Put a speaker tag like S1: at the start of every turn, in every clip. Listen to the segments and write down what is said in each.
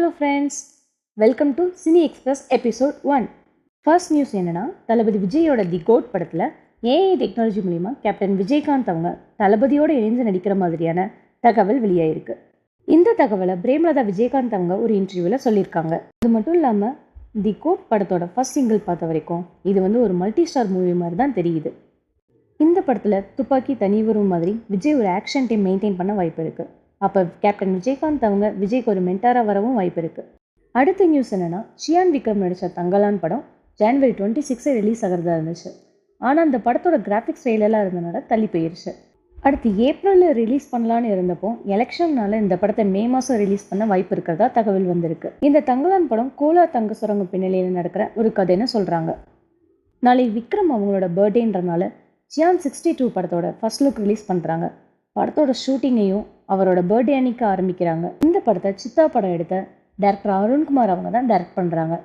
S1: Hello friends welcome to cine express episode one first news என்னன்னா தளபதி விஜயோட the GOAT படத்தில் AI technology மூலிமா captain Vijayakanth அவங்க தளபதியோடு இணைந்து நடிக்கிற மாதிரியான தகவல் வெளியாயிருக்கு. இந்த தகவலை பிரேமலதா விஜயகாந்த் அவங்க ஒரு இன்டர்வியூவில் சொல்லியிருக்காங்க. அது மட்டும் இல்லாமல் தி கோட் படத்தோட ஃபர்ஸ்ட் சிங்கிள் பார்த்த வரைக்கும் இது வந்து ஒரு மல்டி ஸ்டார் மூவி மாதிரி தான் தெரியுது. இந்த படத்தில் துப்பாக்கி தனி வரும் மாதிரி விஜய் ஒரு ஆக்ஷன் டீம் மெயின்டைன் பண்ண வாய்ப்பு இருக்குது அப்போ கேப்டன் விஜயகாந்த் அவங்க விஜய்க்கு ஒரு மென்டாராக வரவும் வாய்ப்பு இருக்குது அடுத்த நியூஸ் என்னென்னா ஷியான் விக்ரம் நடித்த தங்கலான் படம் ஜான்வரி டுவெண்ட்டி சிக்ஸே ரிலீஸ் ஆகிறதா இருந்துச்சு. ஆனால் அந்த படத்தோட கிராஃபிக்ஸ் ஃபெயிலெல்லாம் இருந்தனால தள்ளி போயிருச்சு. அடுத்து ஏப்ரலில் ரிலீஸ் பண்ணலான்னு இருந்தப்போ எலெக்ஷன்னால இந்த படத்தை மே மாதம் ரிலீஸ் பண்ண வாய்ப்பு இருக்கிறதா தகவல் வந்திருக்கு. இந்த தங்கலான் படம் கோலா தங்க சுரங்க பின்னணியில் நடக்கிற ஒரு கதைன்னு சொல்கிறாங்க நாளை விக்ரம் அவங்களோட பர்த்டேன்றனால சியான் சிக்ஸ்டி டூ படத்தோட ஃபர்ஸ்ட் லுக் ரிலீஸ் பண்ணுறாங்க படத்தோட ஷூட்டிங்கையும் அவரோட பர்த்டே அன்னைக்கு ஆரம்பிக்கிறாங்க. இந்த படத்தை சித்தா படம் எடுத்த டேரக்டர் அருண்குமார் அவங்க தான் டைரக்ட் பண்ணுறாங்க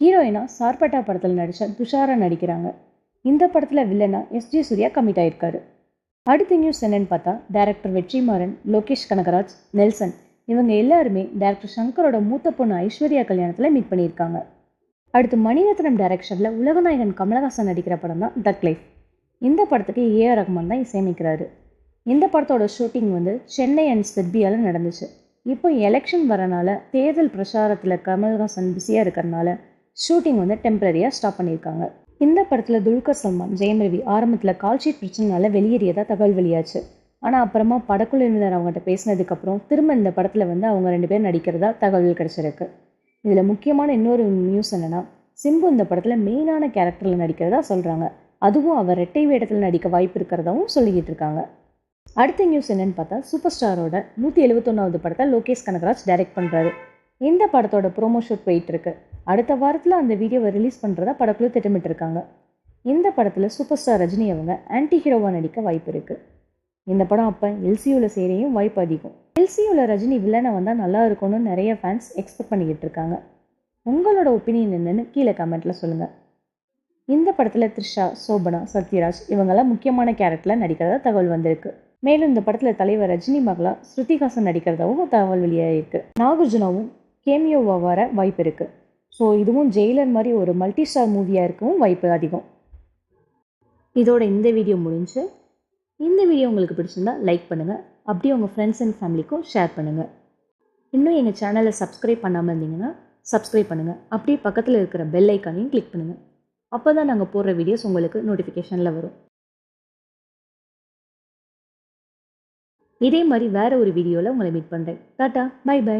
S1: ஹீரோயினா சார்பட்டா படத்தில் நடித்த துஷாரா நடிக்கிறாங்க. இந்த படத்தில் வில்லனா எஸ்ஜி சூர்யா கமிட் ஆயிருக்காரு. அடுத்த நியூஸ் என்னன்னு பார்த்தா டேரக்டர் வெற்றிமாறன் லோகேஷ் கனகராஜ் நெல்சன் இவங்க எல்லாருமே டேரக்டர் சங்கரோட மூத்த பொண்ணு ஐஸ்வர்யா கல்யாணத்தில் மீட் பண்ணியிருக்காங்க. அடுத்து மணிரத்னம் டைரக்ஷனில் உலகநாயகன் கமலஹாசன் நடிக்கிற படம் தான் டக் லைஃப் இந்த படத்துக்கு ஏஆர் ரஹ்மான் தான் இசையமைக்கிறாரு. இந்த படத்தோட ஷூட்டிங் வந்து சென்னை அண்ட் செர்பியாவில் நடந்துச்சு. இப்போ எலெக்ஷன் வரனால தேர்தல் பிரச்சாரத்தில் கமல்ஹாசன் பிஸியாக இருக்கிறனால ஷூட்டிங் வந்து டெம்பரரியாக ஸ்டாப் பண்ணியிருக்காங்க இந்த படத்தில் துல்கர் சல்மான் ஜெயம் ரவி ஆரம்பத்தில் கால்ஷீட் பிரச்சனைனால வெளியேறியதாக தகவல் வெளியாச்சு. ஆனால் அப்புறமா படக்குழுவினர் அவங்ககிட்ட பேசினதுக்கப்புறம் திரும்ப இந்த படத்தில் வந்து அவங்க ரெண்டு பேரும் நடிக்கிறதா தகவல் கிடச்சிருக்கு. இதில் முக்கியமான இன்னொரு நியூஸ் என்னென்னா சிம்பு இந்த படத்தில் மெயினான கேரக்டரில் நடிக்கிறதா சொல்கிறாங்க அதுவும் அவர் ரெட்டை வேடத்தில் நடிக்க வாய்ப்பு இருக்கிறதாவும் சொல்லிக்கிட்டு இருக்காங்க. அடுத்த நியூஸ் என்னென்னு பார்த்தா சூப்பர் ஸ்டாரோட நூற்றி எழுபத்தொன்னாவது படத்தை லோகேஷ் கனகராஜ் டைரக்ட் பண்ணுறாரு இந்த படத்தோட ப்ரோமோ ஷூட் போயிட்டுருக்கு அடுத்த வாரத்தில் அந்த வீடியோவை ரிலீஸ் பண்ணுறதா படக்குழு திட்டமிட்டு இருக்காங்க இந்த படத்தில் சூப்பர் ஸ்டார் ரஜினி அவங்க ஆன்டி ஹீரோவாக நடிக்க வாய்ப்பு இருக்குது இந்த படம் அப்போ எல்சியூவில் சேரையும் வாய்ப்பு அதிகம். எல்சியூவில் ரஜினி வில்லனை வந்தால் நல்லா இருக்கும்னு நிறைய ஃபேன்ஸ் எக்ஸ்பெக்ட் பண்ணிக்கிட்டு இருக்காங்க. உங்களோட ஒப்பீனியன் என்னென்னு கீழே கமெண்ட்டில் சொல்லுங்கள் இந்த படத்தில் த்ரிஷா சோபனா சத்யராஜ் இவங்கெல்லாம் முக்கியமான கேரக்டரில் நடிக்கிறதா தகவல் வந்திருக்கு. மேலும் இந்த படத்தில் தலைவர் ரஜினி மகளா ஸ்ருதிஹாசன் நடிக்கிறதாவும் தகவல் வெளியாகிருக்கு நாகார்ஜுனாவும் கேமியோவாக வர வாய்ப்பு இருக்குது ஸோ இதுவும் ஜெயிலர் மாதிரி ஒரு மல்டி ஸ்டார் மூவியாக இருக்கவும் வாய்ப்பு அதிகம். இதோட இந்த வீடியோ முடிஞ்சு இந்த வீடியோ உங்களுக்கு பிடிச்சிருந்தா லைக் பண்ணுங்கள் அப்படியே உங்கள் ஃப்ரெண்ட்ஸ் அண்ட் ஃபேமிலிக்கும் ஷேர் பண்ணுங்கள் இன்னும் எங்கள் சேனலை சப்ஸ்கிரைப் பண்ணாமல் இருந்தீங்கன்னா சப்ஸ்கிரைப் பண்ணுங்கள் அப்படியே பக்கத்தில் இருக்கிற பெல் ஐக்கானையும் கிளிக் பண்ணுங்கள் அப்போ தான் நாங்கள் போடுற வீடியோஸ் உங்களுக்கு நோட்டிஃபிகேஷனில் வரும். இதே மாதிரி வேறு ஒரு வீடியோவில் உங்களை மீட் பண்ணுறேன் டாட்டா பை பை